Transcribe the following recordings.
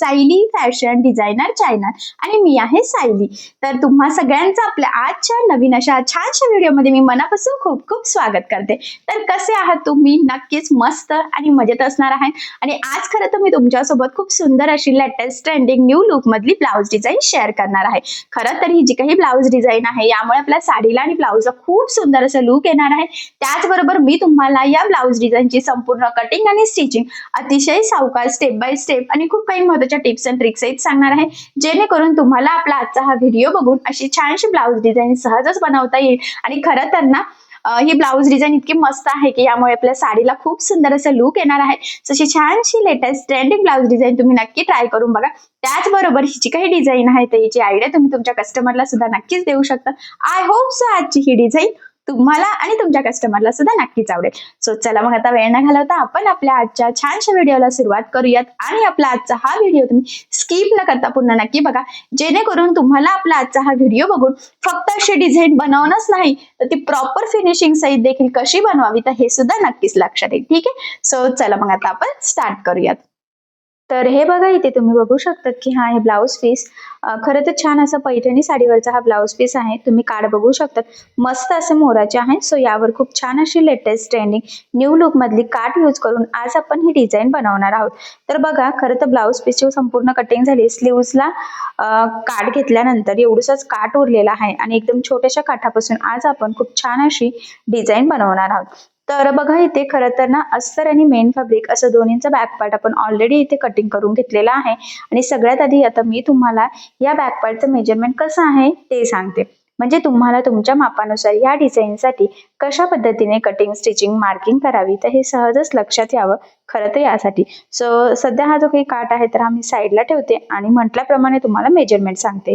চাইলেই fashion designer channel आणि मी आहे सायली. तर तुम्हा सगळ्यांचं आपल्या आजच्या नवीन अशा छानशा व्हिडिओमध्ये मी मनापासून खूप खूप स्वागत करते. तर कसे आहात तुम्ही? नक्कीच मस्त आणि मजेत असणार आहे. आणि आज खरं तर मी तुमच्यासोबत खूप सुंदर अशी लेटेस्ट ट्रेंडिंग न्यू लुक मधली ब्लाऊज डिझाईन शेअर करणार आहे. खरं तर ही जी काही ब्लाऊज डिझाईन आहे यामुळे आपल्या साडीला आणि ब्लाऊजला खूप सुंदर असं लुक येणार आहे. त्याचबरोबर मी तुम्हाला या ब्लाऊज डिझाईनची संपूर्ण कटिंग आणि स्टिचिंग अतिशय सावकाश स्टेप बाय स्टेप आणि खूप काही महत्त्वाच्या टिप्स अँड ट्रिक्स आहेत सांगणार आहे. जेणेकरून तुम्हाला आपला आजचा हा व्हिडिओ बघून अशी छानशी ब्लाऊज डिझाईन सहजच बनवता येईल. आणि खरं तर ना ही ब्लाऊज डिझाईन इतकी मस्त आहे की यामुळे आपल्या साडीला खूप सुंदर असं लुक येणार आहे. तशी छानशी लेटेस्ट ट्रेंडिंग ब्लाऊज डिझाईन तुम्ही नक्की ट्राय करून बघा. त्याचबरोबर ही जी काही डिझाईन आहे तर हिची आयडिया तुम्ही तुमच्या कस्टमरला सुद्धा नक्कीच देऊ शकता. आय होप सो आजची ही डिझाईन तुम्हाला आणि तुमच्या कस्टमरला सुद्धा नक्कीच आवडेल. सो चला मग आता वेळ न घालवता आपण आपल्या आजच्या छानशा व्हिडिओला सुरुवात करूयात. आणि आपला आजचा हा व्हिडिओ तुम्ही स्किप न करता पूर्ण नक्की बघा. जेणेकरून तुम्हाला आपला आजचा हा व्हिडिओ बघून फक्त अशी डिझाईन बनवणंच नाही तर ती प्रॉपर फिनिशिंग सहित देखील कशी बनवावी तर हे सुद्धा नक्कीच लक्षात येईल. ठीक आहे? सो चला मग आता आपण स्टार्ट करूयात. तर हे बघा इथे तुम्ही बघू शकतात की हा हे ब्लाऊज पीस खरं तर छान असं पैठणी साडीवरचा हा ब्लाऊज पीस आहे. तुम्ही कार्ड बघू शकतात मस्त असे मोराचे आहे सो यावर खूप छान अशी लेटेस्ट ट्रेंडिंग न्यू लुक मधली काट यूज करून आज आपण ही डिझाईन बनवणार आहोत. तर बघा खरं तर ब्लाऊज पीसची संपूर्ण कटिंग झाली. स्लीव्सला काठ घेतल्यानंतर एवढूसाच काट उरलेला आहे. आणि एकदम छोट्याशा काठापासून आज आपण खूप छान अशी डिझाईन बनवणार आहोत. तर बघा इथे खरं तर ना अस्तर आणि मेन फॅब्रिक असं दोन्हींचा बॅक पार्ट आपण ऑलरेडी इथे कटिंग करून घेतलेला आहे. आणि सगळ्यात आधी आता मी तुम्हाला या बॅक पार्टचं मेजरमेंट कसं आहे ते सांगते. म्हणजे तुम्हाला तुमच्या मापानुसार या डिझाईनसाठी कशा पद्धतीने कटिंग स्टिचिंग मार्किंग करावी? तर हे सहजच लक्षात यावं खरं तर यासाठी. सो सध्या हा जो काही काट आहे तर हा मी साईडला ठेवते आणि म्हटल्याप्रमाणे तुम्हाला मेजरमेंट सांगते.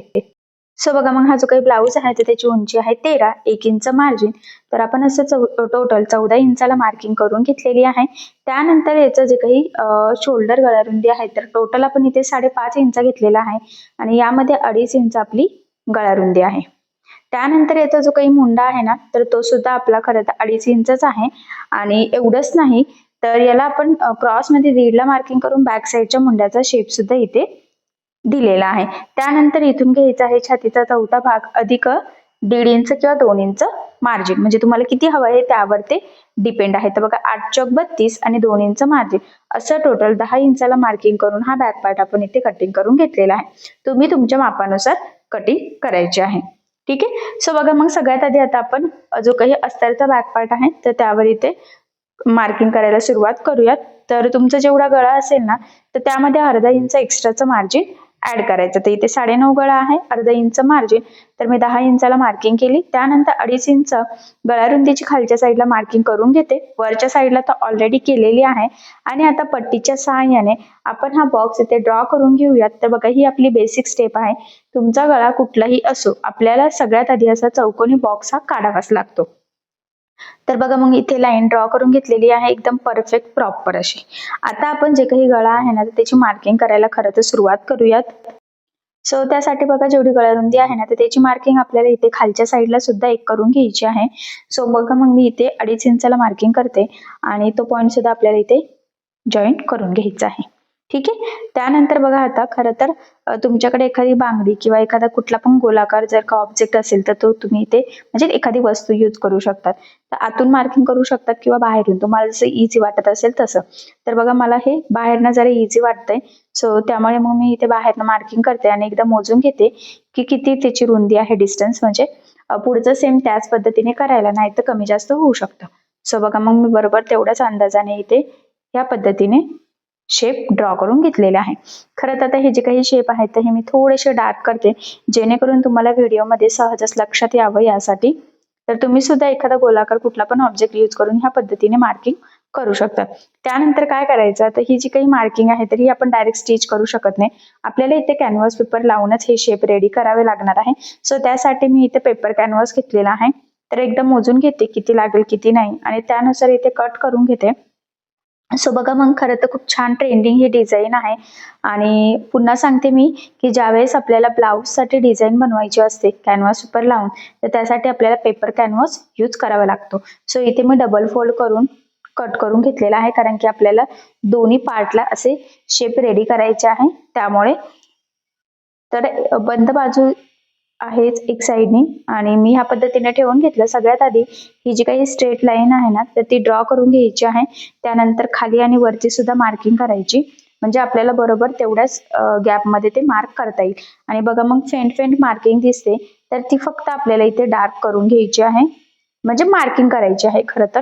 सो बघा मग हा जो काही ब्लाऊज आहे तर त्याची उंची आहे तेरा एक इंच मार्जिन तर आपण असं चौ टोटल चौदा इंचाला मार्किंग करून घेतलेली आहे. त्यानंतर याचं जे काही शोल्डर गळारुंदी आहे तर टोटल आपण इथे साडेपाच इंच घेतलेला आहे. आणि यामध्ये अडीच इंच आपली गळारुंदी आहे. त्यानंतर याचा जो काही मुंडा आहे ना तर तो सुद्धा आपला खरं तर अडीच इंचच आहे. आणि एवढंच नाही तर याला आपण क्रॉसमध्ये दीडला मार्किंग करून बॅक साईडच्या मुंड्याचा शेप सुद्धा इथे दिलेला आहे. त्यानंतर इथून घ्यायचा आहे छातीचा चौथा भाग अधिक दीड इंच किंवा दोन इंच मार्जिन. म्हणजे तुम्हाला किती हवं आहे त्यावर ते डिपेंड आहे. तर बघा आठ चौक बत्तीस आणि दोन इंच मार्जिन. असं टोटल दहा इंचाला मार्किंग करून हा बॅक पार्ट आपण इथे कटिंग करून घेतलेला आहे. तुम्ही तुमच्या मापानुसार कटिंग करायची आहे. ठीक आहे? सो बघा मग सगळ्यात आधी आता आपण जो काही अस्तरचा बॅक पार्ट आहे तर त्यावर इथे मार्किंग करायला सुरुवात करूयात. तर तुमचा जेवढा गळा असेल ना तर त्यामध्ये अर्धा इंच एक्स्ट्राचं मार्जिन ऍड करायचं. तर इथे साडेनऊ गळा आहे अर्धा इंच मार्जिन तर मी दहा इंचाला मार्किंग केली. त्यानंतर अडीच इंच गळारुंदीची खालच्या साईडला मार्किंग करून घेते. वरच्या साईडला तर ऑलरेडी केलेली आहे. आणि आता पट्टीच्या सहाय्याने आपण हा बॉक्स इथे ड्रॉ करून घेऊयात. तर बघा ही आपली बेसिक स्टेप आहे. तुमचा गळा कुठलाही असो आपल्याला सगळ्यात आधी असा चौकोनी बॉक्स हा काढावाच लागतो. तर बघा मग इथे लाईन ड्रॉ करून घेतलेली आहे एकदम परफेक्ट प्रॉपर अशी. आता आपण जे काही गळा आहे ना तर त्याची मार्किंग करायला खरं तर सुरुवात करूयात. सो त्यासाठी बघा जेवढी गळारुंदी आहे ना तर त्याची मार्किंग आपल्याला इथे खालच्या साईडला सुद्धा एक करून घ्यायची आहे. सो बघा मग मी इथे अडीच इंचाला मार्किंग करते आणि तो पॉईंट सुद्धा आपल्याला इथे जॉईंट करून घ्यायचा आहे. ठीक आहे? त्यानंतर बघा आता खरं तर तुमच्याकडे एखादी बांगडी किंवा एखादा कुठला पण गोलाकार जर का ऑब्जेक्ट असेल तर तो तुम्ही इथे म्हणजे एखादी वस्तू यूज करू शकतात. तर आतून मार्किंग करू शकतात किंवा बाहेरून. तुम्हाला जसं इझी वाटत असेल तसं. तर बघा मला हे बाहेरनं जरा इझी वाटतंय. सो त्यामुळे मग मी इथे बाहेरनं मार्किंग करते आणि एकदा मोजून घेते की किती त्याची रुंदी आहे डिस्टन्स म्हणजे पुढचं सेम त्याच पद्धतीने करायला नाही तर कमी जास्त होऊ शकतं. सो बघा मग मी बरोबर तेवढ्याच अंदाजाने इथे या पद्धतीने शेप ड्रॉ करून घेतलेले आहे. खरं तर आता हे जे काही शेप आहेत तर हे मी थोडेसे डार्क करते. जेणेकरून तुम्हाला व्हिडिओमध्ये सहजच लक्षात यावं यासाठी. तर तुम्ही सुद्धा एखादा गोलाकार कुठला पण ऑब्जेक्ट यूज करून ह्या पद्धतीने मार्किंग करू शकता. त्यानंतर काय करायचं? तर ही जी काही मार्किंग आहे तर ही आपण डायरेक्ट स्टिच करू शकत नाही. आपल्याला इथे कॅनव्हास पेपर लावूनच हे शेप रेडी करावे लागणार आहे. सो त्यासाठी मी इथे पेपर कॅनव्हास घेतलेला आहे. तर एकदम मोजून घेते किती लागेल किती नाही. आणि त्यानुसार इथे कट करून घेते. सो बघा मग खरं तर खूप छान ट्रेंडिंग ही डिझाईन आहे. आणि पुन्हा सांगते मी की ज्यावेळेस आपल्याला ब्लाऊजसाठी डिझाईन बनवायची असते कॅनव्हास उपर लावून तर त्यासाठी आपल्याला पेपर कॅनव्हास यूज करावा लागतो. सो इथे मी डबल फोल्ड करून कट करून घेतलेला आहे कारण की आपल्याला दोन्ही पार्टला असे शेप रेडी करायचे आहे. त्यामुळे तर बंद बाजू आहेच एक साईडनी आणि मी ह्या पद्धतीने ठेवून घेतलं. सगळ्यात आधी ही जी काही स्ट्रेट लाईन आहे ना तर ती ड्रॉ करून घ्यायची आहे. त्यानंतर खाली आणि वरती सुद्धा मार्किंग करायची. म्हणजे आपल्याला बरोबर तेवढ्याच गॅपमध्ये ते मार्क करता येईल. आणि बघा मग फेंट फेंट मार्किंग दिसते. तर ती फक्त आपल्याला इथे डार्क करून घ्यायची आहे. म्हणजे मार्किंग करायची आहे खरं तर.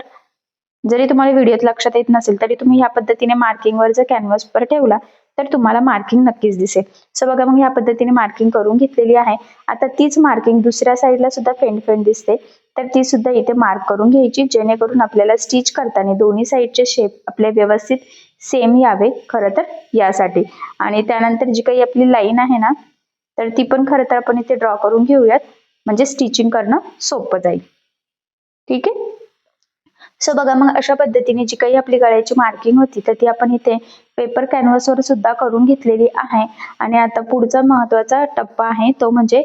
जरी तुम्हाला व्हिडिओत लक्षात येत नसेल तरी तुम्ही या पद्धतीने मार्किंगवर जर कॅनव्हासवर ठेवला तर तुम्हाला मार्किंग नक्कीच दिसेल. सो बघा मग या पद्धतीने मार्किंग करून घेतलेली आहे. आता तीच मार्किंग दुसऱ्या साईडला सुद्धा फेंट फेंट दिसते. तर ती सुद्धा इथे मार्क करून घ्यायची जेणेकरून आपल्याला स्टिच करताना दोन्ही साईडचे शेप आपले व्यवस्थित सेम यावे खरं तर यासाठी. आणि त्यानंतर जी काही आपली लाईन आहे ना तर ती पण खरं तर आपण इथे ड्रॉ करून घेऊयात. म्हणजे स्टिचिंग करणं सोपं जाईल. ठीक आहे? सो बघा मग अशा पद्धतीने जी काही आपली गळ्याची मार्किंग होती तर ती आपण इथे पेपर कॅनव्हासवर सुद्धा करून घेतलेली आहे. आणि आता पुढचा महत्त्वाचा टप्पा आहे तो म्हणजे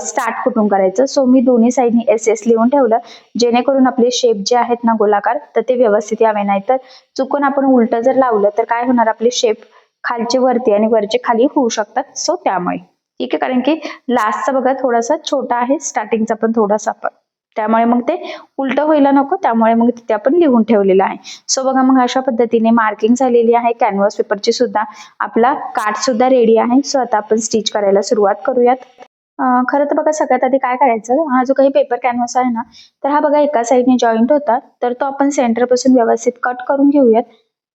स्टार्ट कुठून करायचं? सो मी दोन्ही साईडनी एस एस लिहून ठेवलं. जेणेकरून आपले शेप जे आहेत ना गोलाकार तर ते व्यवस्थित यावे नाही तर चुकून आपण उलट जर लावलं तर काय होणार? आपले शेप खालचे वरती आणि वरचे खाली होऊ शकतात. सो त्यामुळे. ठीक आहे? कारण की लास्टचा बघा थोडासा छोटा आहे. स्टार्टिंगचा पण थोडासा पण त्यामुळे मग ते उलट व्हायला नको त्यामुळे मग तिथे आपण लिहून ठेवलेलं आहे. सो बघा मग अशा पद्धतीने मार्किंग झालेली आहे कॅनव्हास पेपरची सुद्धा. आपला कार्ड सुद्धा रेडी आहे. सो आता आपण स्टिच करायला सुरुवात करूयात. खरं तर बघा सगळ्यात आधी काय करायचं? हा जो काही पेपर कॅनव्हास आहे ना तर हा बघा एका साईडने जॉईंट होता. तर तो आपण सेंटरपासून व्यवस्थित कट करून घेऊयात.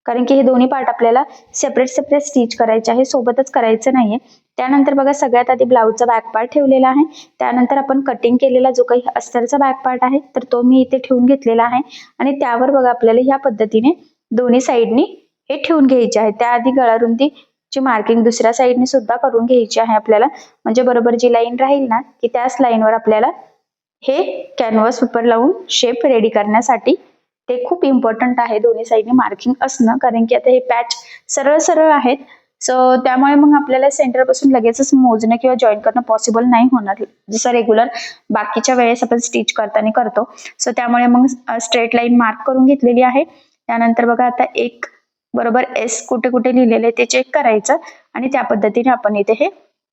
कारण की हे दोन्ही पार्ट आपल्याला सेपरेट सेपरेट स्टिच करायचे आहे. सोबतच करायचं नाहीये. त्यानंतर बघा सगळ्यात आधी ब्लाऊजचा बॅक पार्ट ठेवलेला आहे. त्यानंतर आपण कटिंग केलेला जो काही अस्तरचा बॅक पार्ट आहे तर तो मी इथे ठेवून घेतलेला आहे. आणि त्यावर बघा आपल्याला ह्या पद्धतीने दोन्ही साईडनी हे ठेवून घ्यायचे आहे. त्याआधी गळारुंदी ची मार्किंग दुसऱ्या साईडने सुद्धा करून घ्यायची आहे आपल्याला. म्हणजे बरोबर जी लाईन राहील ना की त्याच लाईनवर आपल्याला हे कॅनव्हास पेपर लावून शेप रेडी करण्यासाठी ते खूप इम्पॉर्टंट आहे दोन्ही साईडने मार्किंग असणं. कारण की आता हे पॅच सरळ सरळ आहेत. सो त्यामुळे मग आपल्याला सेंटरपासून लगेचच मोजणं किंवा जॉईन करणं पॉसिबल नाही होणार. जसं रेग्युलर बाकीच्या वेळेस आपण स्टिच करताना करतो. सो त्यामुळे मग स्ट्रेट लाईन मार्क करून घेतलेली आहे. त्यानंतर बघा आता एक बरोबर एस कुठे कुठे लिहिलेले ते चेक करायचं. आणि त्या पद्धतीने आपण इथे हे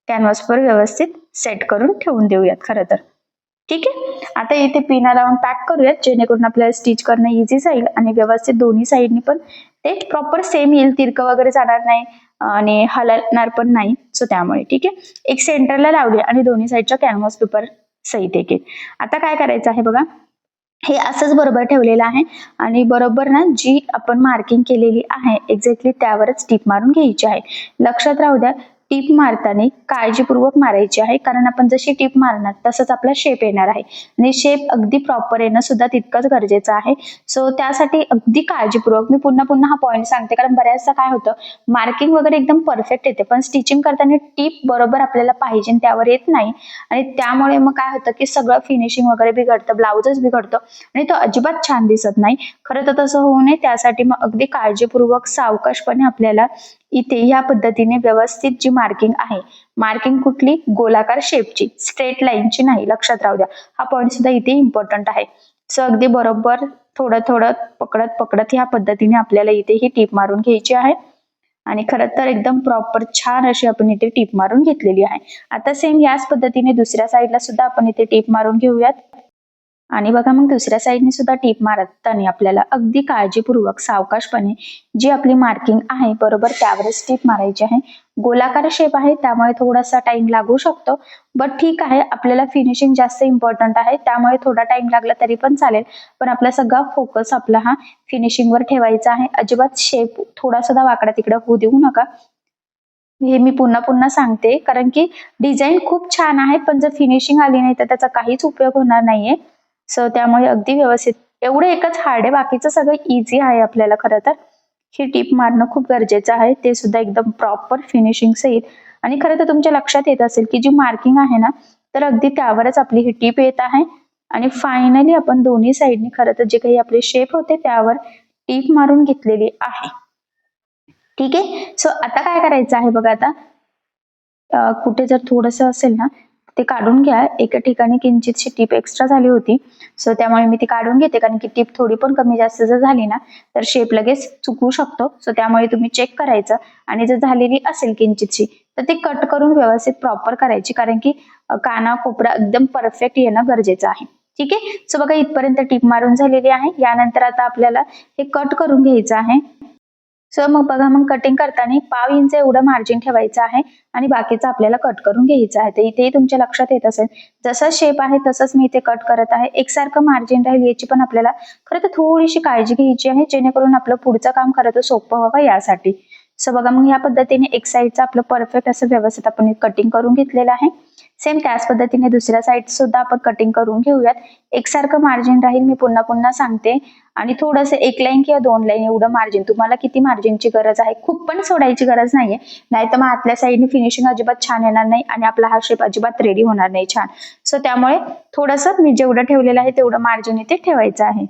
कॅनव्हासवर व्यवस्थित सेट करून ठेवून देऊयात खरं तर. ठीक आहे? आता इथे पिना लावून पॅक करूयात जेणेकरून आपल्याला स्टिच करणं इझी जाईल आणि व्यवस्थित दोन्ही साईडनी पण ते प्रॉपर सेम येईल तिरकं वगैरे जाणार नाही आणि हलणार पण नाही. सो त्यामुळे ठीक आहे? एक सेंटरला लावले आणि दोन्ही साईडच्या कॅनव्हास पेपर सहित एक एक. आता काय करायचं आहे बघा? हे असंच बरोबर ठेवलेलं आहे आणि बरोबर ना जी आपण मार्किंग केलेली आहे एक्झॅक्टली त्यावरच टीप मारून घ्यायची आहे. लक्षात राहू द्या टीप मारताना काळजीपूर्वक मारायची आहे. कारण आपण जशी टीप मारणार तसंच आपला शेप येणार आहे. आणि शेप अगदी प्रॉपर येणं सुद्धा तितकंच गरजेचं आहे. सो त्यासाठी अगदी काळजीपूर्वक मी पुन्हा पुन्हा हा पॉईंट सांगते. कारण बऱ्याचदा काय होतं मार्किंग वगैरे एकदम परफेक्ट येते. पण स्टिचिंग करताना टीप बरोबर आपल्याला पाहिजे त्यावर येत नाही. आणि त्यामुळे मग काय होतं की सगळं फिनिशिंग वगैरे बिघडतं ब्लाउजच बिघडतं. आणि तो अजिबात छान दिसत नाही. खरं तर तसं होऊ नये. त्यासाठी मग अगदी काळजीपूर्वक सावकाशपणे आपल्याला इथे या पद्धतीने व्यवस्थित जी मार्किंग आहे मार्किंग कुठली? गोलाकार शेपची स्ट्रेट लाईनची नाही लक्षात राहू द्या. हा पॉईंट सुद्धा इथे इम्पॉर्टंट आहे. सो अगदी बरोबर थोडं थोडं पकडत पकडत ह्या पद्धतीने आपल्याला इथे ही टीप मारून घ्यायची आहे. आणि खरं तर एकदम प्रॉपर छान अशी आपण इथे टीप मारून घेतलेली आहे. आता सेम याच पद्धतीने दुसऱ्या साईडला सुद्धा आपण इथे टीप मारून घेऊयात. आणि बघा मग दुसऱ्या साईडने सुद्धा टीप मारताना आपल्याला अगदी काळजीपूर्वक सावकाशपणे जी आपली मार्किंग आहे बरोबर त्यावरच टीप मारायची आहे. गोलाकार शेप आहे त्यामुळे थोडासा टाइम लागू शकतो. बट ठीक आहे आपल्याला फिनिशिंग जास्त इम्पॉर्टंट आहे त्यामुळे थोडा टाइम लागला तरी पण चालेल. पण आपला सगळा फोकस आपला हा फिनिशिंगवर ठेवायचा आहे. अजिबात शेप थोडा सुद्धा वाकडा तिकडं होऊ देऊ नका. हे मी पुन्हा पुन्हा सांगते कारण की डिझाईन खूप छान आहे पण जर फिनिशिंग आली नाही तर त्याचा काहीच उपयोग होणार नाहीये. सो त्यामुळे अगदी व्यवस्थित. एवढं एकच हार्ड आहे. बाकीचं सगळं इझी आहे आपल्याला खरं तर. ही टीप मारणं खूप गरजेचं आहे. ते सुद्धा एकदम प्रॉपर फिनिशिंग सहित आणि खरं तर तुमच्या लक्षात येत असेल की जी मार्किंग आहे ना तर अगदी त्यावरच आपली ही टीप येत आहे. आणि फायनली आपण दोन्ही साईडनी खरं तर जे काही आपले शेप होते त्यावर टीप मारून घेतलेली आहे. ठीक आहे? सो आता काय करायचं आहे बघा आता? कुठे जर थोडस असेल ना ते काढून घ्या. एका ठिकाणी किंचितशी टीप एक्स्ट्रा झाली होती. सो त्यामुळे मी ती काढून घेते. कारण की टीप थोडी पण कमी जास्त जर झाली ना तर शेप लगेच चुकवू शकतो. सो त्यामुळे तुम्ही चेक करायचं. आणि जर झालेली असेल किंचितशी तर ते कट करून व्यवस्थित प्रॉपर करायची. कारण की काना कोपरा एकदम परफेक्ट येणं गरजेचं आहे. ठीक आहे? सो बघा इथपर्यंत टीप मारून झालेली आहे. यानंतर आता आपल्याला हे कट करून घ्यायचं आहे. सो मग बघा मग कटिंग करताना पाव इंच एवढं मार्जिन ठेवायचं आहे आणि बाकीचं आपल्याला कट करून घ्यायचं आहे. तर इथेही तुमच्या लक्षात येत असेल जसा शेप आहे तसंच मी इथे कट करत आहे. एकसारखं मार्जिन राहील याची पण आपल्याला खरं तर थोडीशी काळजी घ्यायची आहे जेणेकरून आपलं पुढचं काम खरं तर सोपं व्हावं यासाठी. सो बघा मग या पद्धतीने एक साईडचं आपलं परफेक्ट असं व्यवस्थित आपण कटिंग करून घेतलेलं आहे. सेम त्याच पद्धतीने दुसऱ्या साईड सुद्धा आपण कटिंग करून घेऊयात. एकसारखं मार्जिन राहील मी पुन्हा पुन्हा सांगते. आणि थोडंसं एक लाईन किंवा दोन लाईन एवढं मार्जिन तुम्हाला किती मार्जिनची गरज आहे खूप पण सोडायची गरज नाहीये. नाही तर मग आतल्या साईडने फिनिशिंग अजिबात छान येणार नाही आणि आपला हा शेप अजिबात रेडी होणार नाही छान. सो त्यामुळे थोडंसं मी जेवढं ठेवलेलं आहे तेवढं मार्जिन इथे ठेवायचं आहे.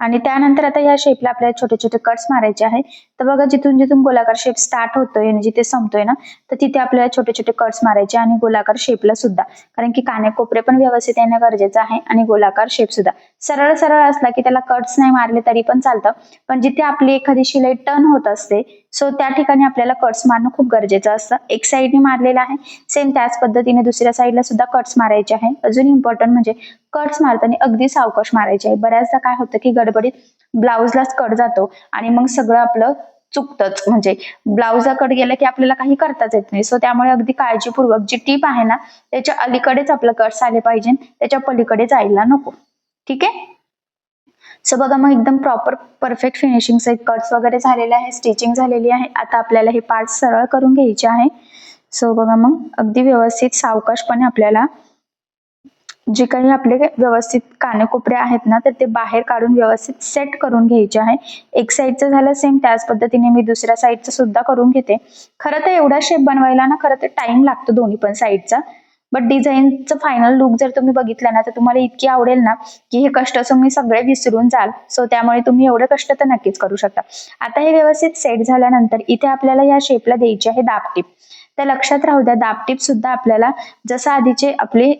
आणि त्यानंतर आता या शेपला आपल्याला छोटे छोटे कट्स मारायचे आहे तर बघा जिथून जिथून गोलाकार शेप स्टार्ट होतोय आणि जिथे संपतोय ना तर तिथे आपल्याला छोटे छोटे कट्स मारायचे आणि गोलाकार शेपला सुद्धा. कारण की कानेकोपरे पण व्यवस्थित येणं गरजेचं आहे आणि गोलाकार शेप सुद्धा. सरळ सरळ असला की त्याला कट्स नाही मारले तरी पण चालतं. पण जिथे आपली एखादी शिलाई टर्न होत असते सो त्या ठिकाणी आपल्याला कट्स मारणं खूप गरजेचं असतं. एक साईडने मारलेलं आहे. सेम त्याच पद्धतीने दुसऱ्या साईडला सुद्धा कट्स मारायचे आहे. अजून इम्पॉर्टंट म्हणजे कट्स मारताना अगदी सावकाश मारायचे आहे. बऱ्याचदा काय होतं की गडबडीत ब्लाऊजलाच कट जातो आणि मग सगळं आपलं चुकतच. म्हणजे ब्लाऊजला कट की आपल्याला काही करताच येत नाही. सो त्यामुळे अगदी काळजीपूर्वक जी टीप आहे ना त्याच्या अलीकडेच आपलं कट्स आले पाहिजे त्याच्या पलीकडे जायला नको. ठीक आहे? सो बघा मग एकदम प्रॉपर परफेक्ट फिनिशिंग कट्स वगैरे झालेले आहे स्टिचिंग झालेली आहे. आता आपल्याला हे पार्ट सरळ करून घ्यायचे आहे. सो बघा मग अगदी व्यवस्थित सावकाशपणे आपल्याला जे काही आपले व्यवस्थित कानेकोपरे आहेत ना तर ते बाहेर काढून व्यवस्थित सेट करून घ्यायचे आहे. एक साईडचं झालं सेम त्याच पद्धतीने मी दुसऱ्या साईडचं सुद्धा करून घेते. खरं तर एवढा शेप बनवायला ना खरं तर टाइम लागतो दोन्ही पण साईडचा बट डिझाईनचं फायनल लुक जर तुम्ही बघितला ना तर तुम्हाला इतकी आवडेल ना की हे कष्ट तुम्ही सगळे विसरून जाल. सो त्यामुळे तुम्ही एवढे कष्ट तर नक्कीच करू शकता. आता हे व्यवस्थित सेट झाल्यानंतर इथे आपल्याला या शेपला द्यायची आहे दाबटीप तर लक्षात राहू द्या दाबटीप सुद्धा आपल्याला जसं आधीचे आपले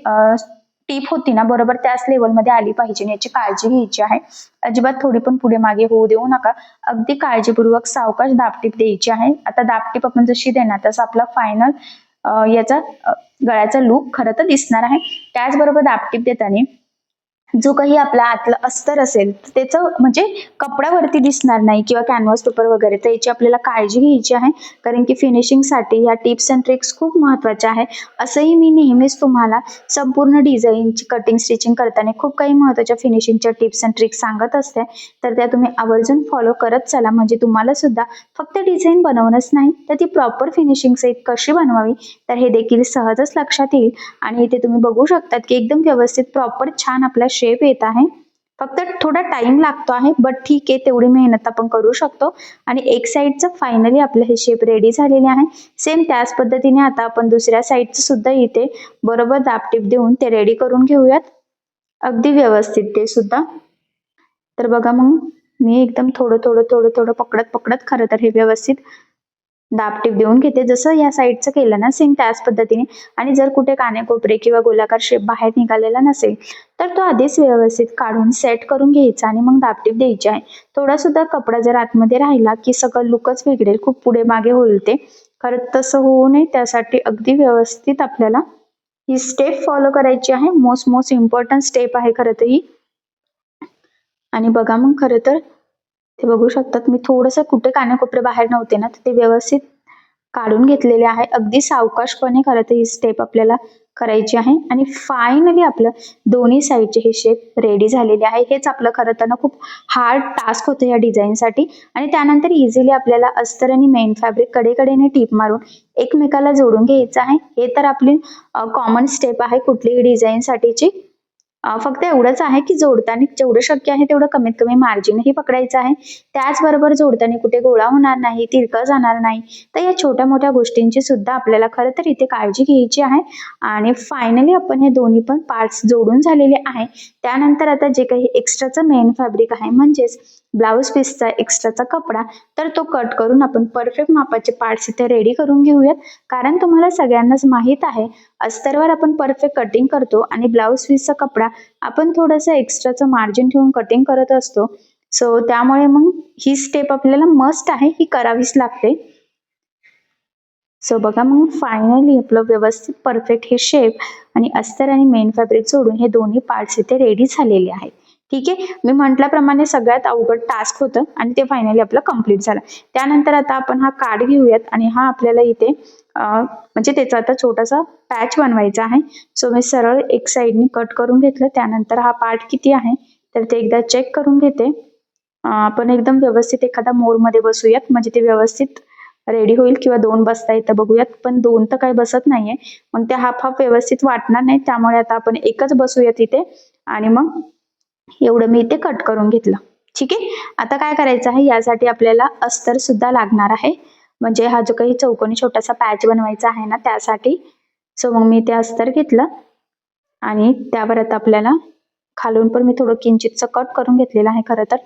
टीप होती ना बरोबर त्याच लेवलमध्ये आली पाहिजे आणि याची काळजी घ्यायची आहे. अजिबात थोडी पण पुढे मागे होऊ देऊ नका. अगदी काळजीपूर्वक सावकाश दाबटीप द्यायची आहे. आता दाबटीप आपण जशी देणार तसं आपला फायनल याचा अ, गळ्याचा लुक खरं तर दिसणार आहे. त्याचबरोबर दाबटीप देताना जो काही आपला आतलं अस्तर असेल त्याचं म्हणजे कपड्यावरती दिसणार नाही किंवा कॅनव्हास पेपर वगैरे तर याची आपल्याला काळजी घ्यायची आहे. कारण की फिनिशिंगसाठी या टिप्स अँड ट्रिक्स खूप महत्त्वाच्या आहे. असंही मी नेहमीच तुम्हाला संपूर्ण डिझाईनची कटिंग स्टिचिंग करताना खूप काही महत्त्वाच्या फिनिशिंगच्या टिप्स अँड ट्रिक्स सांगत असते. तर त्या तुम्ही आवर्जून फॉलो करत चला. म्हणजे तुम्हाला सुद्धा फक्त डिझाईन बनवणंच नाही तर ती प्रॉपर फिनिशिंग सहित कशी बनवावी? तर हे देखील सहजच लक्षात येईल. आणि इथे तुम्ही बघू शकतात की एकदम व्यवस्थित प्रॉपर छान आपल्या शेप येत आहे. फक्त थोडा टाइम लागतो आहे बट ठीक आहे तेवढी मेहनत आपण करू शकतो. आणि एक साईडचं फायनली आपलं हे शेप रेडी झालेले आहे. सेम त्याच पद्धतीने आता आपण दुसऱ्या साईडचं सुद्धा इथे बरोबर दाबटीप देऊन ते रेडी करून घेऊयात. अगदी व्यवस्थित ते सुद्धा. तर बघा मग मी एकदम थोडं थोडं थोडं थोडं पकडत पकडत खरं तर हे व्यवस्थित दाबटीप देऊन घेते. जसं या साईडचं केलं ना सेम त्याच पद्धतीने. आणि जर कुठे कानेकोपरे किंवा गोलाकार शेप बाहेर निघालेला नसेल तर तो आधीच व्यवस्थित काढून सेट करून घ्यायचा आणि मग दाबटीप द्यायची आहे. थोडा सुद्धा कपडा जर आतमध्ये राहिला की सगळं लुकच बिघडेल खूप पुढे मागे होईल ते. खरं तसं होऊ नये. त्यासाठी अगदी व्यवस्थित आपल्याला ही स्टेप फॉलो करायची आहे. मोस्ट मोस्ट इम्पॉर्टंट स्टेप आहे खरं तर ही. आणि बघा मग खरं तर ते बघू शकतात. मी थोडंसं कुठे कानाकोपरे बाहेर नव्हते ना तर ते व्यवस्थित काढून घेतलेले आहे. अगदी सावकाशपणे खरं तर ही स्टेप आपल्याला करायची आहे. आणि फायनली आपलं दोन्ही साईडचे हे शेप रेडी झालेले आहे. हेच आपलं खरं तर ना खूप हार्ड टास्क होतं या डिझाईनसाठी आणि त्यानंतर इझिली आपल्याला अस्तर आणि मेन फॅब्रिक कडेकडेने टीप मारून एकमेकाला जोडून घ्यायचं आहे. हे तर आपली कॉमन स्टेप आहे कुठलीही डिझाईनसाठीची फक्त एवढंच आहे की जोडताना जेवढं शक्य आहे तेवढं कमीत कमी मार्जिनही पकडायचं आहे. त्याचबरोबर जोडताना कुठे गोळा होणार नाही तिरकं जाणार नाही तर या छोट्या मोठ्या गोष्टींची सुद्धा आपल्याला खरं तर इथे काळजी घ्यायची आहे. आणि फायनली आपण हे दोन्ही पण पार्ट्स जोडून झालेले आहे. त्यानंतर आता जे काही एक्स्ट्राचं मेन फॅब्रिक आहे म्हणजेच ब्लाऊज पीसचा एक्स्ट्राचा कपडा तर तो कट करून आपण परफेक्ट मापाचे पार्ट्स इथे रेडी करून घेऊयात. कारण तुम्हाला सगळ्यांनाच माहीत आहे अस्तरवर आपण परफेक्ट कटिंग करतो आणि ब्लाऊज पीसचा कपडा आपण थोडंसं एक्स्ट्राचं मार्जिन ठेवून कटिंग करत असतो. सो त्यामुळे मग ही स्टेप आपल्याला मस्ट आहे ही करावीच लागते. सो बघा मग फायनली आपलं व्यवस्थित परफेक्ट हे शेप आणि अस्तर आणि मेन फॅब्रिक जोडून हे दोन्ही पार्ट्स इथे रेडी झालेले आहेत. ठीक आहे? मी म्हटल्याप्रमाणे सगळ्यात अवघड टास्क होतं आणि ते फायनली आपलं कंप्लीट झालं. त्यानंतर आता आपण हा कार्ड घेऊयात आणि हा आपल्याला इथे म्हणजे त्याचा आता छोटासा पॅच बनवायचा आहे. सो मी सरळ एक साईडनी कट करून घेतलं. त्यानंतर हा पार्ट किती आहे? तर ते एकदा चेक करून घेते. आपण एकदम व्यवस्थित एखादा मोरमध्ये बसूयात. म्हणजे ते व्यवस्थित रेडी होईल किंवा दोन बसता येतं बघूयात. पण दोन तर काही बसत नाहीये. मग ते हाफ हाफ व्यवस्थित वाटणार नाही. त्यामुळे आता आपण एकच बसूयात इथे. आणि मग एवढं मी इथे कट करून घेतलं. ठीक आहे? आता काय करायचं आहे? यासाठी आपल्याला अस्तर सुद्धा लागणार आहे. म्हणजे हा जो काही चौकोनी छोटासा पॅच बनवायचा आहे ना त्यासाठी. सो मग मी ते अस्तर घेतलं. आणि त्यावर आता आपल्याला खालून पण मी थोडं किंचितचं कट करून घेतलेलं आहे खरं तर.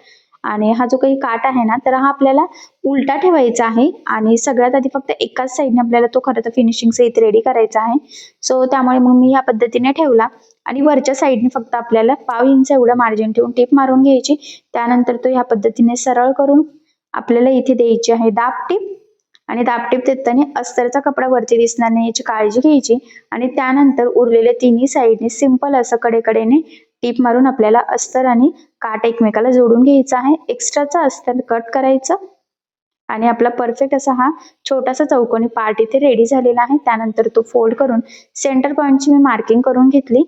आणि हा जो काही काट आहे ना तर हा आपल्याला उलटा ठेवायचा आहे आणि सगळ्यात आधी फक्त एकाच साईडने आपल्याला तो खरं तर फिनिशिंग इथे रेडी करायचा आहे. सो त्यामुळे मग मी या पद्धतीने ठेवला आणि वरच्या साईडने फक्त आपल्याला पाव इंच एवढं मार्जिन ठेवून टीप मारून घ्यायची. त्यानंतर तो ह्या पद्धतीने सरळ करून आपल्याला इथे द्यायची आहे दाब टीप आणि दाबटीप देताना अस्तरचा कपडा वरती दिसणार नाही याची काळजी घ्यायची. आणि त्यानंतर उरलेल्या तिन्ही साईडने सिंपल असं कडेकडेने टीप मारून आपल्याला अस्तर आणि काट एकमेकाला जोडून घ्यायचा आहे. एक्स्ट्राचा अस्तर कट करायचं. आणि आपला परफेक्ट असा हा छोटासा चौकोनी पार्ट इथे रेडी झालेला आहे. त्यानंतर तो फोल्ड करून सेंटर पॉईंटची मी मार्किंग करून घेतली.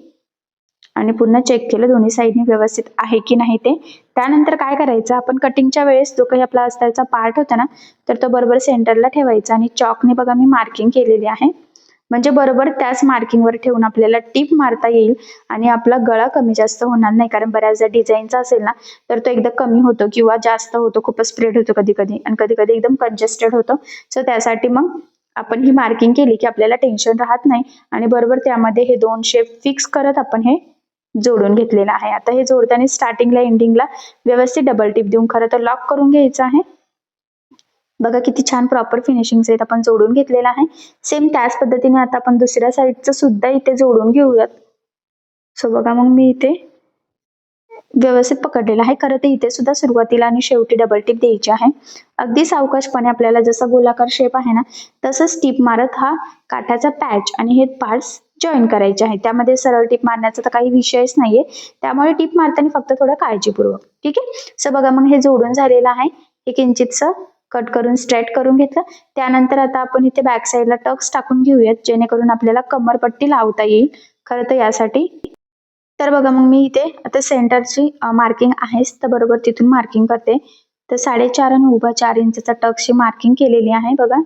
आणि पुन्हा चेक केलं दोन्ही साईडने व्यवस्थित आहे की नाही ते. त्यानंतर काय करायचं? आपण कटिंगच्या वेळेस जो काही आपला अस्ताचा पार्ट होता ना तर तो बरोबर सेंटरला ठेवायचा. आणि चॉकने बघा मी मार्किंग केलेली आहे. म्हणजे बरोबर त्याच मार्किंगवर ठेवून आपल्याला टीप मारता येईल आणि आपला गळा कमी जास्त होणार नाही. कारण बऱ्याचदा डिझाईनचा असेल ना तर तो एकदा कमी होतो किंवा जास्त होतो खूपच स्प्रेड होतो कधी कधी आणि कधी कधी एकदम कंजेस्टेड होतो. सो त्यासाठी मग आपण ही मार्किंग केली की आपल्याला टेन्शन राहत नाही. आणि बरोबर त्यामध्ये हे दोन शेप फिक्स करत आपण हे जोडून घेतलेलं आहे. आता हे जोडताना स्टार्टिंगला एंडिंगला व्यवस्थित डबल टिप देऊन खरं तर लॉक करून घ्यायचं आहे. बघा किती छान प्रॉपर फिनिशिंग आहेत आपण जोडून घेतलेला आहे. सेम त्याच पद्धतीने आता आपण दुसऱ्या साईडचं सुद्धा इथे जोडून घेऊयात. सो बघा मग मी इथे व्यवस्थित पकडलेला आहे. खरं तर इथे सुद्धा सुरुवातीला आणि शेवटी डबल टिप द्यायची आहे. अगदी सावकाशपणे आपल्याला जसा गोलाकार शेप आहे ना तसंच टिप मारत हा काठाचा पॅच आणि हे पार्ट्स जॉईन करायचे आहे त्यामध्ये सरळ टिप मारण्याचा तर काही विषयच नाहीये. त्यामुळे टिप मारताना फक्त थोडं काळजीपूर्वक. ठीक आहे? सो बघा मग हे जोडून झालेलं आहे. हे किंचितसं कट करून स्ट्रेट करून घेतलं. त्यानंतर आता आपण इथे बॅक साईडला टक्स टाकून घेऊयात जेणेकरून आपल्याला कमरपट्टी लावता येईल. खरं तर यासाठी. तर बघा मग मी इथे आता सेंटरची मार्किंग आहेच तर बरोबर तिथून मार्किंग करते. तर साडेचार आणि उभा चार इंचचा टक्सची मार्किंग केलेली आहे बघा.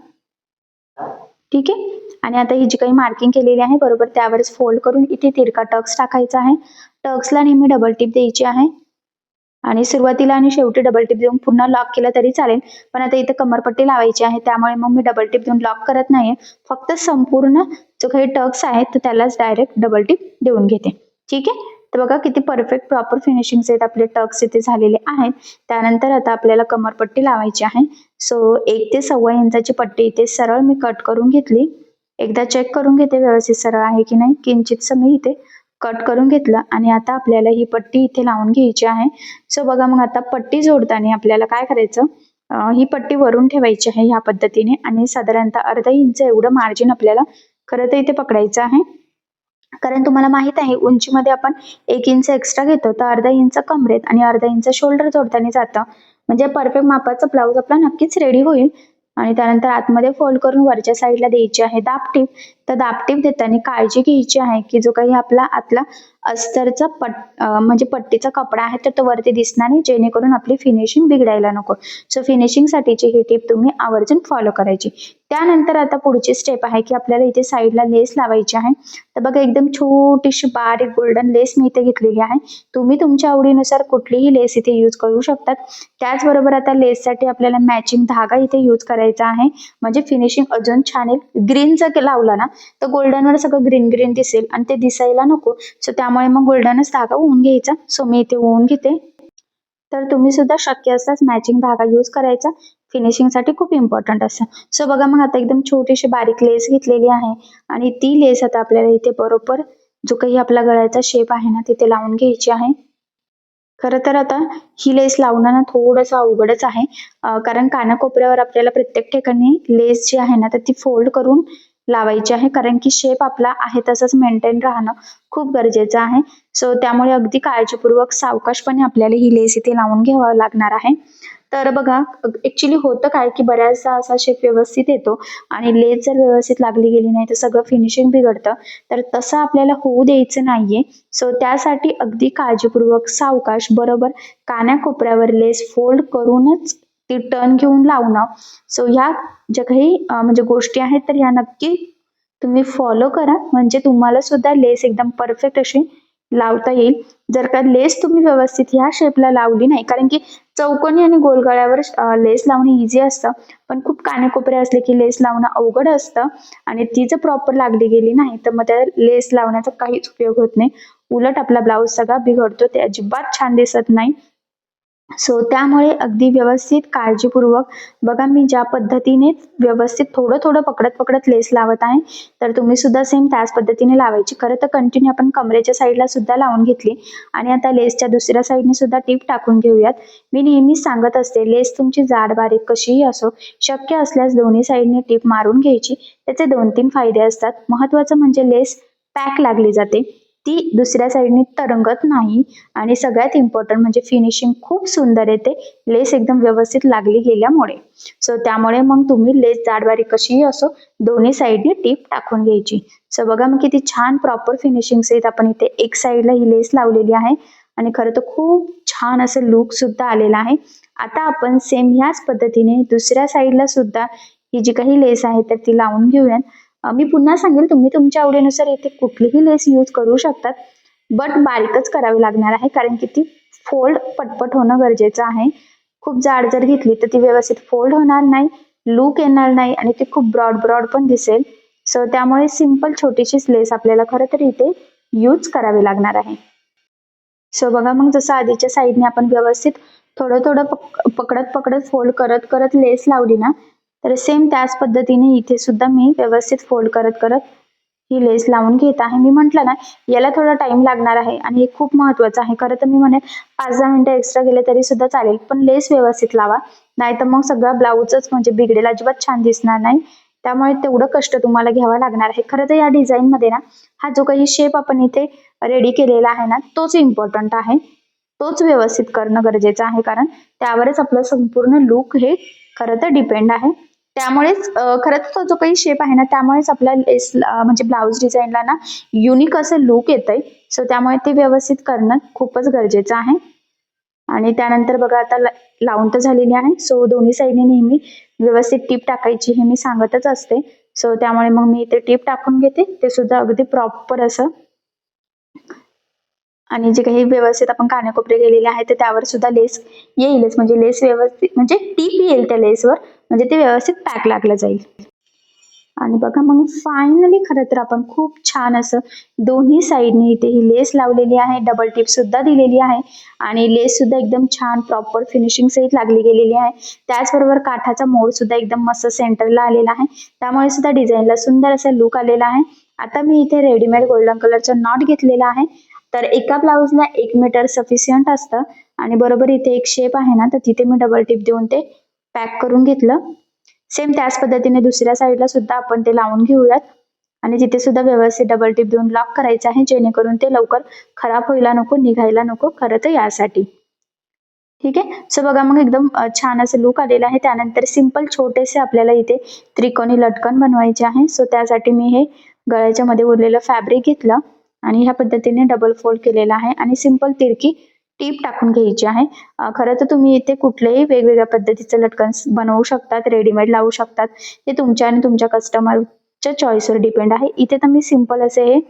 ठीक आहे? आणि आता ही जी काही मार्किंग केलेली आहे बरोबर त्यावरच फोल्ड करून इथे तिरका टक्स टाकायचा आहे. टक्सला नेहमी डबल टिप द्यायची आहे. आणि सुरुवातीला आणि शेवटी डबल टिप देऊन पुन्हा लॉक केलं तरी चालेल. पण आता इथे कमरपट्टी लावायची आहे त्यामुळे मग मी डबल टिप देऊन लॉक करत नाहीये. फक्त संपूर्ण जो काही टक्स आहे तर त्यालाच डायरेक्ट डबल टिप देऊन घेते. ठीक आहे? तर बघा किती परफेक्ट प्रॉपर फिनिशिंग आहेत आपले टक्स इथे झालेले आहेत. त्यानंतर आता आपल्याला कमरपट्टी लावायची आहे. सो एक ते सव्वा इंचाची पट्टी इथे सरळ मी कट करून घेतली. एकदा चेक करून घेते व्यवस्थित सरळ आहे की नाही. किंचितसं मी इथे कट करून घेतलं आणि आता आपल्याला ही पट्टी इथे लावून घ्यायची आहे. सो बघा मग आता पट्टी जोडताना आपल्याला काय करायचं? ही पट्टी वरून ठेवायची आहे ह्या पद्धतीने आणि साधारणतः अर्धा इंच एवढं मार्जिन आपल्याला खरं तर इथे पकडायचं आहे. कारण तुम्हाला माहीत आहे उंचीमध्ये आपण एक इंच एक्स्ट्रा घेतो तर अर्धा इंच कमरेत आणि अर्धा इंच शोल्डर जोडताना जातं. म्हणजे परफेक्ट मापाचा ब्लाऊज आपला नक्कीच रेडी होईल. आणि त्यानंतर आतमध्ये फोल्ड करून वरच्या साईडला द्यायची आहे दापटीप. तर दापटीप देताना काळजी घ्यायची आहे की जो काही आपला आतला अस्तरचा पट म्हणजे पट्टीचा कपडा आहे तर तो वरती दिसणार नाही जेणेकरून आपली फिनिशिंग बिघडायला नको. सो फिनिशिंगसाठीची ही टीप तुम्ही आवर्जून फॉलो करायची. त्यानंतर आता पुढची स्टेप आहे की आपल्याला इथे साईडला लेस लावायची आहे. तर बघा एकदम छोटीशी बारीक गोल्डन लेस मी इथे घेतलेली आहे. तुम्ही तुमच्या आवडीनुसार कुठलीही लेस इथे यूज करू शकतात. त्याचबरोबर आता लेससाठी आपल्याला मॅचिंग धागा इथे यूज करायचा आहे. म्हणजे फिनिशिंग अजून छान येईल ग्रीन जर लावला ना तर गोल्डनवर सगळं ग्रीन ग्रीन दिसेल आणि ते दिसायला नको. सो त्यामुळे मग गोल्डनच धागा होऊन घ्यायचा. सो मी इथे होऊन घेते. तर तुम्ही सुद्धा शक्य असल्यास मॅचिंग धागा यूज करायचा. फिनिशिंगसाठी खूप इम्पॉर्टंट असतं. सो बघा मग आता एकदम छोटीशी बारीक लेस घेतलेली आहे आणि ती लेस आता आपल्याला इथे बरोबर जो काही आपला गळ्याचा शेप आहे ना तिथे लावून घ्यायची आहे. खरं तर आता ही लेस लावणं ना थोडंसं अवघडच आहे. कारण कानाकोपऱ्यावर आपल्याला प्रत्येक ठिकाणी लेस जी आहे ना तर ती फोल्ड करून लावायची आहे. कारण की शेप आपला आहे तसंच मेंटेन राहणं खूप गरजेचं आहे. सो त्यामुळे अगदी काळजीपूर्वक सावकाशपणे आपल्याला ही लेस इथे लावून घ्यावा लागणार आहे. तर बघा ऍक्च्युली होतं काय की बऱ्याचदा असा शेप व्यवस्थित येतो आणि लेस जर व्यवस्थित लागली गेली नाही तर सगळं फिनिशिंग बिघडतं. तर तसं आपल्याला होऊ द्यायचं नाहीये. सो त्यासाठी अगदी काळजीपूर्वक सावकाश बरोबर कानाकोपऱ्यावर लेस फोल्ड करूनच ती टर्न घेऊन लावणं. सो ह्या ज्या काही म्हणजे गोष्टी आहेत तर ह्या नक्की तुम्ही फॉलो करा. म्हणजे तुम्हाला सुद्धा लेस एकदम परफेक्ट अशी लावता येईल. जर का लेस तुम्ही व्यवस्थित ह्या शेपला लावली नाही कारण की चौकोनी आणि गोलगळ्यावर लेस लावणे इझी असतं. पण खूप कानेकोपरे असले की लेस लावणं अवघड असतं आणि ती जर प्रॉपर लागली गेली नाही तर मग त्या लेस लावण्याचा काहीच उपयोग होत नाही. उलट आपला ब्लाऊज सगळा बिघडतो ते अजिबात छान दिसत नाही. सो त्यामुळे अगदी व्यवस्थित काळजीपूर्वक बघा मी ज्या पद्धतीने व्यवस्थित थोडं थोडं पकडत पकडत लेस लावत आहे तर तुम्ही सुद्धा सेम त्याच पद्धतीने लावायची. खरं तर कंटिन्यू आपण कमरेच्या साईडला सुद्धा लावून घेतली. आणि आता लेसच्या दुसऱ्या साईडने सुद्धा टीप टाकून घेऊयात. मी नेहमीच सांगत असते लेस तुमची जाड बारीक कशीही असो शक्य असल्यास दोन्ही साईडने टीप मारून घ्यायची. त्याचे दोन तीन फायदे असतात. महत्वाचं म्हणजे लेस पॅक लागली जाते. ती दुसऱ्या साईडने तरंगत नाही. आणि सगळ्यात इम्पॉर्टंट म्हणजे फिनिशिंग खूप सुंदर येते. लेस एकदम व्यवस्थित लागली गेल्यामुळे. सो त्यामुळे मग तुम्ही लेस जाडवारी कशीही असो दोन्ही साईडने टीप टाकून घ्यायची. सो बघा मग किती छान प्रॉपर फिनिशिंग सहित आपण इथे एक साईडला ही लेस लावलेली आहे. आणि खरं तर खूप छान असं लुक सुद्धा आलेला आहे. आता आपण सेम ह्याच पद्धतीने दुसऱ्या साईडला सुद्धा ही जी काही लेस आहे तर ती लावून घेऊयात. मी पुन्हा सांगेल तुम्ही तुमच्या आवडीनुसार इथे कुठलीही लेस यूज करू शकतात. बट बारीकच करावी लागणार आहे कारण की ती फोल्ड पटपट होणं गरजेचं आहे. खूप जाड जर घेतली तर ती व्यवस्थित फोल्ड होणार नाही लूक येणार नाही आणि ती खूप ब्रॉड ब्रॉड पण दिसेल. सो त्यामुळे सिंपल छोटीशीच लेस आपल्याला खरं तर इथे यूज करावी लागणार आहे. सो बघा मग जसं आधीच्या साईडने आपण व्यवस्थित थोडं थोडं पक पकडत पकडत फोल्ड करत करत लेस लावली ना तर सेम त्याच पद्धतीने इथे सुद्धा मी व्यवस्थित फोल्ड करत करत ही लेस लावून घेत आहे. मी म्हटलं ना याला थोडा टाइम लागणार आहे आणि हे खूप महत्वाचं आहे. खरं तर मी म्हणेन पाच दहा मिनिटं एक्स्ट्रा गेले तरी सुद्धा चालेल पण लेस व्यवस्थित लावा. नाहीतर मग सगळा ब्लाऊजच म्हणजे बिघडेल अजिबात छान दिसणार नाही. त्यामुळे तेवढं कष्ट तुम्हाला घ्यावा लागणार आहे. खरं तर या डिझाईनमध्ये ना हा जो काही शेप आपण इथे रेडी केलेला आहे ना तोच इम्पॉर्टंट आहे. तोच व्यवस्थित करणं गरजेचं आहे कारण त्यावरच आपलं संपूर्ण लुक हे खरं तर डिपेंड आहे. त्यामुळेच खरंच तो जो काही शेप आहे ना त्यामुळेच आपल्या लेस म्हणजे ब्लाऊज डिझाईनला ना युनिक असं लुक येतंय. सो त्यामुळे ते व्यवस्थित करणं खूपच गरजेचं आहे. आणि त्यानंतर बघा आता लावून तर झालेली आहे. सो दोन्ही साईडने नेहमी व्यवस्थित टीप टाकायची हे मी सांगतच असते. सो त्यामुळे मग मी इथे टीप टाकून घेते. ते सुद्धा अगदी प्रॉपर असं. आणि जे काही व्यवस्थित आपण कानेकोपरे गेलेले आहे त्यावर सुद्धा लेस येईलच. म्हणजे लेस व्यवस्थित म्हणजे टीप येईल त्या लेसवर म्हणजे ते व्यवस्थित पॅक लागलं जाईल. आणि बघा मग फायनली खरं तर आपण खूप छान असं दोन्ही साईडने इथे ही लेस लावलेली आहे. डबल टिप सुद्धा दिलेली आहे. आणि लेस सुद्धा एकदम छान प्रॉपर फिनिशिंग सहित लागली गेलेली आहे. त्याचबरोबर काठाचा मोड सुद्धा एकदम मस्त सेंटरला आलेला आहे. त्यामुळे सुद्धा डिझाईनला सुंदर असा लुक आलेला आहे. आता मी इथे रेडीमेड गोल्डन कलरचा नॉट घेतलेला आहे. तर एका ब्लाऊजला एक मीटर सफिशियंट असतं. आणि बरोबर इथे एक शेप आहे ना तर तिथे मी डबल टिप देऊन ते पॅक करून घेतलं. सेम त्याच पद्धतीने दुसऱ्या साईडला सुद्धा आपण ते लावून घेऊयात. आणि तिथे सुद्धा व्यवस्थित डबल टिप देऊन लॉक करायचं आहे जेणेकरून ते लवकर खराब व्हायला नको निघायला नको खरं तर यासाठी. ठीक आहे? सो बघा मग एकदम छान असं लुक आलेलं आहे. त्यानंतर सिंपल छोटेसे आपल्याला इथे त्रिकोणी लटकन बनवायचे आहे. सो त्यासाठी मी हे गळ्याच्या मध्ये उरलेलं फॅब्रिक घेतलं आणि ह्या पद्धतीने डबल फोल्ड केलेला आहे. आणि सिंपल तिरकी टीप टाकून घ्यायची आहे. खरं तर तुम्ही इथे कुठलेही वेगवेगळ्या पद्धतीचे लटकन बनवू शकतात रेडीमेड लावू शकतात. ते तुमच्या आणि तुमच्या कस्टमरच्या चॉईसवर डिपेंड आहे. इथे तर मी सिंपल असे हे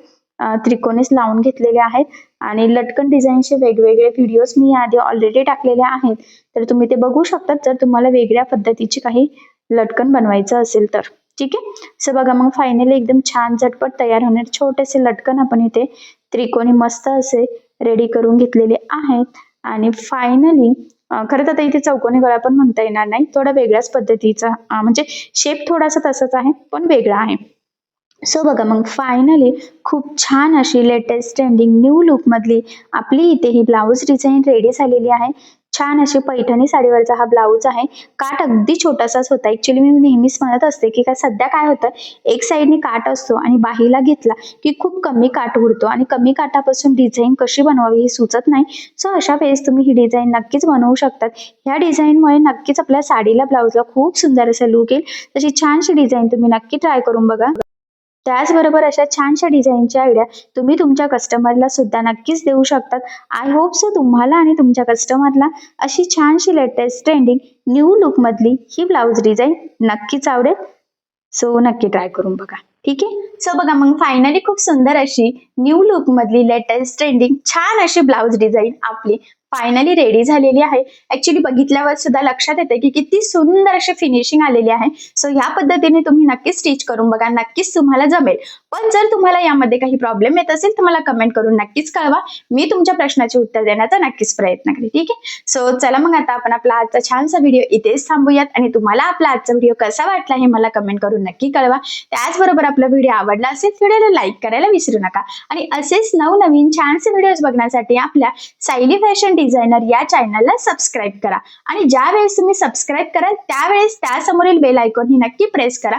त्रिकोणीस लावून घेतलेले आहेत आणि लटकन डिझाईनचे वेगवेगळे व्हिडिओज मी आधी ऑलरेडी टाकलेले आहेत. तर तुम्ही ते बघू शकतात जर तुम्हाला वेगळ्या पद्धतीची काही लटकन बनवायचं असेल तर. ठीक आहे? सो बघा मग फायनली एकदम छान झटपट तयार होणार. छोटेसे लटकन आपण इथे त्रिकोणी मस्त असे रेडी करून घेतलेले आहेत. आणि फायनली खरं तर आता इथे चौकोनी गळा पण म्हणता येणार नाही. थोडा वेगळ्याच पद्धतीचा म्हणजे शेप थोडासा तसाच आहे पण वेगळा आहे. सो बघा मग फायनली खूप छान अशी लेटेस्ट ट्रेंडिंग न्यू लुकमधली आपली इथे ही ब्लाऊज डिझाईन रेडी झालेली आहे. छान अशी पैठणी साडीवरचा हा ब्लाऊज आहे. काठ अगदी छोटासाच होता. ऍक्च्युली मी नेहमीच म्हणत असते की काय सध्या काय होतं एक साईडने काठ असतो आणि बाहीला घेतला की खूप कमी काठ उडतो आणि कमी काठापासून डिझाईन कशी बनवावी हे सुचत नाही. सो अशा वेळेस तुम्ही ही डिझाईन नक्कीच बनवू शकतात. ह्या डिझाईनमुळे नक्कीच आपल्या साडीला ब्लाऊजला खूप सुंदर असं लुक येईल. तशी छानशी डिझाईन तुम्ही नक्की ट्राय करून बघा. त्याचबरोबर अशा छानशा डिझाईनच्या आयडिया तुम्ही तुमच्या कस्टमरला सुद्धा नक्कीच देऊ शकतात. आय होप सो तुम्हाला आणि तुमच्या कस्टमरला अशी छानशी लेटेस्ट ट्रेंडिंग न्यू लुकमधली ही ब्लाऊज डिझाईन नक्कीच आवडेल. सो नक्की ट्राय करून बघा. ठीक आहे? सो बघा मग फायनली खूप सुंदर अशी न्यू लुक मधली लेटेस्ट ट्रेंडिंग छान अशी ब्लाऊज डिझाईन आपली फायनली रेडी झालेली आहे. ऍक्च्युली बघितल्यावर सुद्धा लक्षात येते की किती सुंदर अशी फिनिशिंग आलेली आहे. सो ह्या पद्धतीने तुम्ही नक्कीच स्टिच करून बघा. नक्कीच तुम्हाला जमेल. पण जर तुम्हाला यामध्ये काही प्रॉब्लेम येत असेल तर मला कमेंट करून नक्कीच कळवा. मी तुमच्या प्रश्नाचे उत्तर देण्याचा नक्कीच प्रयत्न करेन ठीक आहे? सो चला मग आता आपण आपला आजचा छानसा व्हिडिओ इथेच थांबूयात आणि तुम्हाला आपला आजचा व्हिडिओ कसा वाटला हे मला कमेंट करून नक्की कळवा. त्याचबरोबर आपला व्हिडिओ आवडला असेल व्हिडिओला लाईक करायला विसरू नका. आणि असेच नवनवीन छानसे व्हिडिओज बघण्यासाठी आपल्या सायली फॅशन डिझायनर या चॅनलला सबस्क्राईब करा. आणि ज्या वेळेस तुम्ही सबस्क्राईब कराल त्यावेळेस त्यासमोरील बेल आयकॉन ही नक्की प्रेस करा.